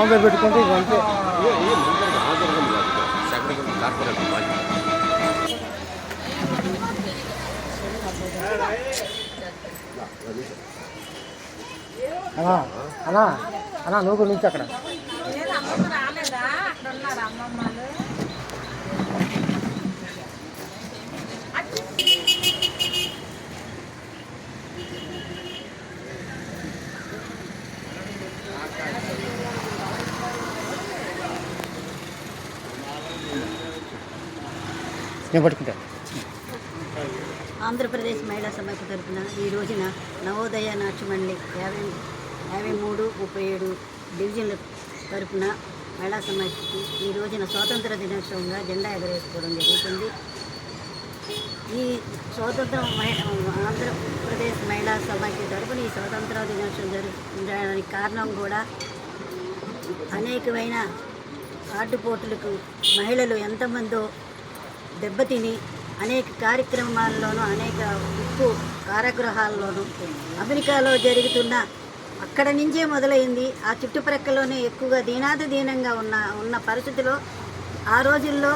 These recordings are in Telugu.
ఆమె పెట్టుకుంటే ఇవంతే అలా అలా అలా నువ్వు నుంచి అక్కడ. లేదు అమ్మమ్మ. నేను పట్టుకుంటాను. ఆంధ్రప్రదేశ్ మహిళా సభకు తరపున ఈ రోజున నవోదయ నాట్యమండలి యాభై యాభై మూడు ముప్పై ఏడు డివిజన్ల తరపున మహిళా సమాఖ్యకి ఈ రోజున స్వాతంత్ర దినోత్సవంగా జెండా ఎగరేసుకోవడం జరుగుతుంది. ఈ స్వాతంత్ర మహి- ఆంధ్రప్రదేశ్ మహిళా సమాఖ్య తరపున ఈ స్వాతంత్ర దినోత్సవం జరగడానికి కారణం కూడా అనేకమైన ఆటుపోటులకు మహిళలు ఎంతమందో దెబ్బతిని అనేక కార్యక్రమాల్లోనూ అనేక ఉప్పు కారాగృహాల్లోనూ అమెరికాలో జరుగుతున్న అక్కడ నుంచే మొదలైంది. ఆ చుట్టుప్రక్కలోనే ఎక్కువగా దీనాది దీనంగా ఉన్న ఉన్న పరిస్థితిలో ఆ రోజుల్లో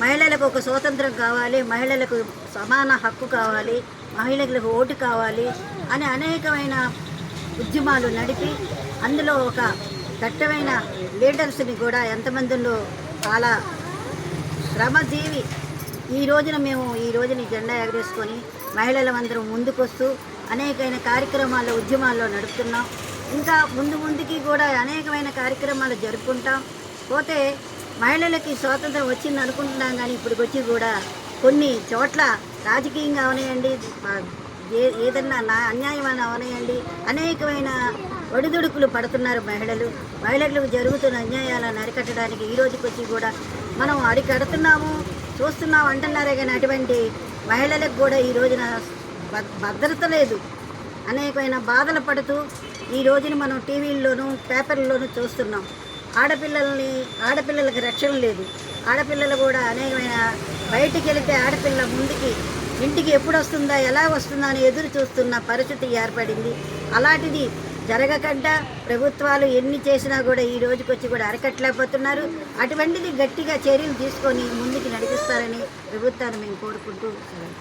మహిళలకు ఒక స్వాతంత్రం కావాలి మహిళలకు సమాన హక్కు కావాలి మహిళలకు ఓటు కావాలి అని అనేకమైన ఉద్యమాలు నడిపి అందులో ఒక దట్టమైన లీడర్స్ని కూడా ఎంతమందిలో చాలా శ్రమజీవి ఈ రోజున మేము ఈ రోజున జెండా ఎగరేసుకొని మహిళలందరం ముందుకొస్తూ అనేకమైన కార్యక్రమాల్లో ఉద్యమాల్లో నడుపుతున్నాం. ఇంకా ముందు ముందుకి కూడా అనేకమైన కార్యక్రమాలు జరుపుకుంటాం. పోతే మహిళలకి స్వాతంత్రం వచ్చింది అనుకుంటున్నాం కానీ ఇప్పటికి వచ్చి కూడా కొన్ని చోట్ల రాజకీయంగా అవనేయండి ఏ ఏదన్నా నా అన్యాయమైన అవనేయండి అనేకమైన ఒడిదుడుకులు పడుతున్నారు మహిళలు. మహిళలకు జరుగుతున్న అన్యాయాలను అరికట్టడానికి ఈ రోజుకి వచ్చి కూడా మనం అరికడుతున్నాము చూస్తున్నాం అంటున్నారే కానీ అటువంటి మహిళలకు కూడా ఈ రోజున భద్రత లేదు. అనేకమైన బాధలు పడుతూ ఈ రోజున మనం టీవీల్లోనూ పేపర్లోనూ చూస్తున్నాం. ఆడపిల్లల్ని ఆడపిల్లలకి రక్షణ లేదు. ఆడపిల్లలు కూడా అనేకమైన బయటికి వెళితే ఆడపిల్ల ముందుకి ఇంటికి ఎప్పుడు వస్తుందా ఎలా వస్తుందా అని ఎదురు చూస్తున్న పరిస్థితి ఏర్పడింది. అలాంటిది జరగకుండా ప్రభుత్వాలు ఎన్ని చేసినా కూడా ఈ రోజుకి వచ్చి కూడా అరకట్లేకపోతున్నారు అటువంటిది గట్టిగా చర్యలు తీసుకొని ముందుకు నడిపిస్తారని ప్రభుత్వాన్ని మేము కోరుకుంటూ సెలవు.